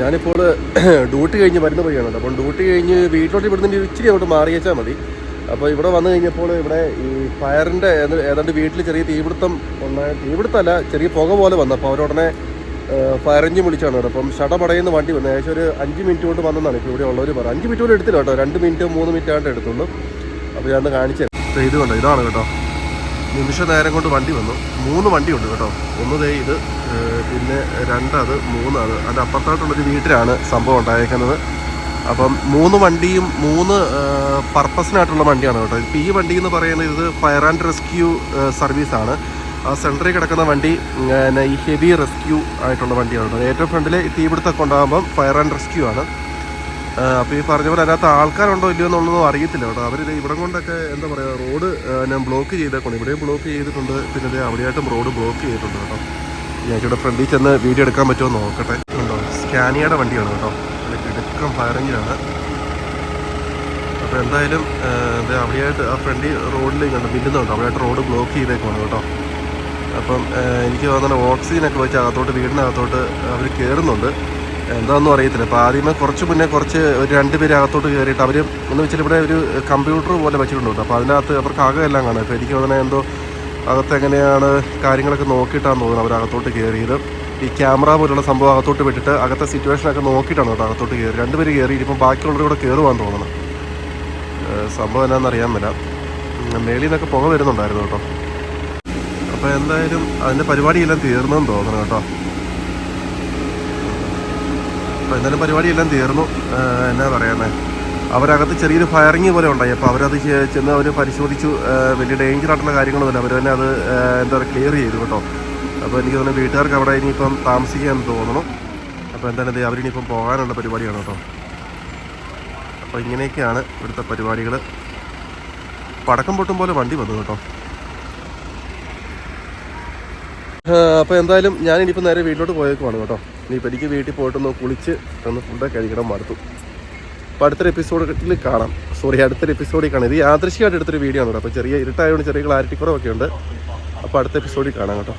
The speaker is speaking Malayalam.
ഞാനിപ്പോൾ ഡ്യൂട്ടി കഴിഞ്ഞ് വരുന്ന വഴിയാണ് അപ്പം ഡ്യൂട്ടി കഴിഞ്ഞ് വീട്ടിലോട്ട് ഇവിടുന്ന് ഇച്ചിരി അങ്ങോട്ട് മാറിയേച്ചാൽ മതി. അപ്പോൾ ഇവിടെ വന്നു കഴിഞ്ഞപ്പോൾ ഇവിടെ ഈ ഫയറിന്റെ ഏതാണ്ട് വീട്ടിൽ ചെറിയ തീപിടുത്തം ഉണ്ടായ തീപിടുത്തമല്ല ചെറിയ പുക പോലെ വന്നു. അപ്പോൾ അവരുടനെ ഫയർ വിളിച്ചാണ് കേട്ടോ. അപ്പം ഷടപടയുന്ന വണ്ടി വന്നു. ഏകദേശം ഒരു അഞ്ച് മിനിറ്റ് കൊണ്ട് വന്നതാണ് ഇപ്പോൾ ഇവിടെ ഉള്ളവർ പറ അഞ്ച് മിനിറ്റ് പോലും എടുത്തില്ല കേട്ടോ. രണ്ട് മിനിറ്റോ മൂന്ന് മിനിറ്റ് ആയിട്ട് എടുത്തുള്ളൂ. അപ്പോൾ ഞാൻ കാണിച്ചു ഇത് ഇതാണ് കേട്ടോ. നിമിഷ നേരം കൊണ്ട് വണ്ടി വന്നു. മൂന്ന് വണ്ടിയുണ്ട് കേട്ടോ. ഒന്ന് ദേ ഇത് പിന്നെ രണ്ടത് മൂന്നത് അതിന്റെ അപ്പുറത്തായിട്ടുള്ളൊരു വീട്ടിലാണ് സംഭവം ഉണ്ടായേക്കുന്നത്. അപ്പം മൂന്ന് വണ്ടിയും മൂന്ന് പർപ്പസിനായിട്ടുള്ള വണ്ടിയാണ് കേട്ടോ. ഇപ്പം ഈ വണ്ടി എന്ന് പറയുന്നത് ഇത് ഫയർ ആൻഡ് റെസ്ക്യൂ സർവീസാണ്. ആ സെന്ററിൽ കിടക്കുന്ന വണ്ടി ഈ ഹെവി റെസ്ക്യൂ ആയിട്ടുള്ള വണ്ടിയാണ് കേട്ടോ. ഏറ്റവും ഫ്രണ്ടിൽ തീപിടുത്തമൊക്കെ ഉണ്ടാകുമ്പം ഫയർ ആൻഡ് റെസ്ക്യൂ ആണ്. അപ്പോൾ ഈ പറഞ്ഞ പോലെ അതിനകത്ത് ആൾക്കാരുണ്ടോ ഇല്ലയോ എന്നുള്ളതോ അറിയത്തില്ല കേട്ടോ. അവർ ഇവിടെ കൊണ്ടൊക്കെ എന്താ പറയുക റോഡ് ഞാൻ ബ്ലോക്ക് ചെയ്തേക്കൊണ്ട് ഇവിടെയും ബ്ലോക്ക് ചെയ്തിട്ടുണ്ട്. പിന്നെ അവിടെയായിട്ടും റോഡ് ബ്ലോക്ക് ചെയ്തിട്ടുണ്ട് കേട്ടോ. ഞാൻ ഇവിടെ ഫ്രണ്ടിൽ ചെന്ന് വീഡിയോ എടുക്കാൻ പറ്റുമോ നോക്കട്ടെ. ഉണ്ടോ? സ്കാനിയയുടെ വണ്ടിയാണ് കേട്ടോ. ഇടുക്കം ഫയറിങ്ങിലാണ് അപ്പോൾ എന്തായാലും എന്താ അവിടെയായിട്ട് ആ ഫ്രണ്ടിൽ റോഡിലേക്ക് കണ്ടു മില്ലുന്നുണ്ട് അവിടെയായിട്ട് റോഡ് ബ്ലോക്ക് ചെയ്തേക്കുവാണ് കേട്ടോ. അപ്പം എനിക്ക് തോന്നുന്നത് ഓക്സിജനൊക്കെ വെച്ച് അകത്തോട്ട് വീടിനകത്തോട്ട് അവർ കയറുന്നുണ്ട് എന്താണെന്നും അറിയത്തില്ല. അപ്പോൾ ആദ്യമേ കുറച്ച് മുന്നേ കുറച്ച് ഒരു രണ്ട് പേര് അകത്തോട്ട് കയറിയിട്ട് അവർ എന്ന് വെച്ചാൽ ഇവിടെ ഒരു കമ്പ്യൂട്ടർ പോലെ വെച്ചിട്ടുണ്ട് അപ്പോൾ അതിനകത്ത് അവർക്ക് അകമെല്ലാം കാണാം. അപ്പോൾ എനിക്ക് തോന്നുന്നത് എന്തോ അകത്ത് എങ്ങനെയാണ് കാര്യങ്ങളൊക്കെ നോക്കിയിട്ടാണ് തോന്നുന്നത് അവർ അകത്തോട്ട് കയറിയത്. ഈ ക്യാമറ പോലുള്ള സംഭവം അകത്തോട്ട് വിട്ടിട്ട് അകത്തെ സിറ്റുവേഷനൊക്കെ നോക്കിയിട്ടാണ് കേട്ടോ അകത്തോട്ട് കയറി രണ്ടുപേര് കയറി ഇപ്പം ബാക്കിയുള്ളവർ കൂടെ കയറുവാന്ന് തോന്നുന്നു. സംഭവം എന്നാന്ന് അറിയാൻ മേല. മേളിൽ നിന്നൊക്കെ പുക വരുന്നുണ്ടായിരുന്നു കേട്ടോ. അപ്പോൾ എന്തായാലും അതിന്റെ പരിപാടിയെല്ലാം തീർന്നെന്ന് തോന്നണം കേട്ടോ. അപ്പോൾ എന്തായാലും പരിപാടിയെല്ലാം തീർന്നു. എന്നാ പറയുന്നത് അവരകത്ത് ചെറിയൊരു ഫയറിങ് പോലെ ഉണ്ടായി. അപ്പോൾ അവരത് ചെന്ന് അവർ പരിശോധിച്ചു. വലിയ ഡേഞ്ചർ ആയിട്ടുള്ള കാര്യങ്ങളൊന്നുമില്ല. അവർ തന്നെ അത് എന്താ പറയുക ക്ലിയർ ചെയ്തു കേട്ടോ. അപ്പോൾ എനിക്ക് തോന്നുന്നു വീട്ടുകാർക്ക് അവിടെ ഇനിയിപ്പം താമസിക്കാൻ തോന്നണം. അപ്പോൾ എന്തായാലും ദേ അവരിനിയിപ്പം പോകാനുള്ള പരിപാടിയാണ് കേട്ടോ. അപ്പോൾ ഇങ്ങനെയൊക്കെയാണ് ഇവിടുത്തെ പരിപാടികൾ പടക്കം പൊട്ടും പോലെ വണ്ടി വന്നു കേട്ടോ. അപ്പോൾ എന്തായാലും ഞാൻ ഇനിയിപ്പോൾ നേരെ വീട്ടിലോട്ട് പോയേക്കുവാണ് കേട്ടോ. ഇനിയിപ്പോൾ എനിക്ക് വീട്ടിൽ പോയിട്ട് പോയിട്ടൊന്ന് കുളിച്ച് ഒന്ന് ഫുഡൊക്കെ കഴിക്കണം മടുത്തു. അപ്പോൾ അടുത്തൊരു എപ്പിസോഡിൽ കാണാം. സോറി അടുത്തൊരു എപ്പിസോഡിൽ കാണാം. ഇത് യാദൃശ്യമായിട്ട് എടുത്തൊരു വീഡിയോ ആണ് കേട്ടോ. അപ്പോൾ ചെറിയ ഇരുട്ടായതുകൊണ്ട് ചെറിയ ക്ലാരിറ്റി കുറവൊക്കെ ഉണ്ട്. അപ്പോൾ അടുത്ത എപ്പിസോഡിൽ കാണാം കേട്ടോ.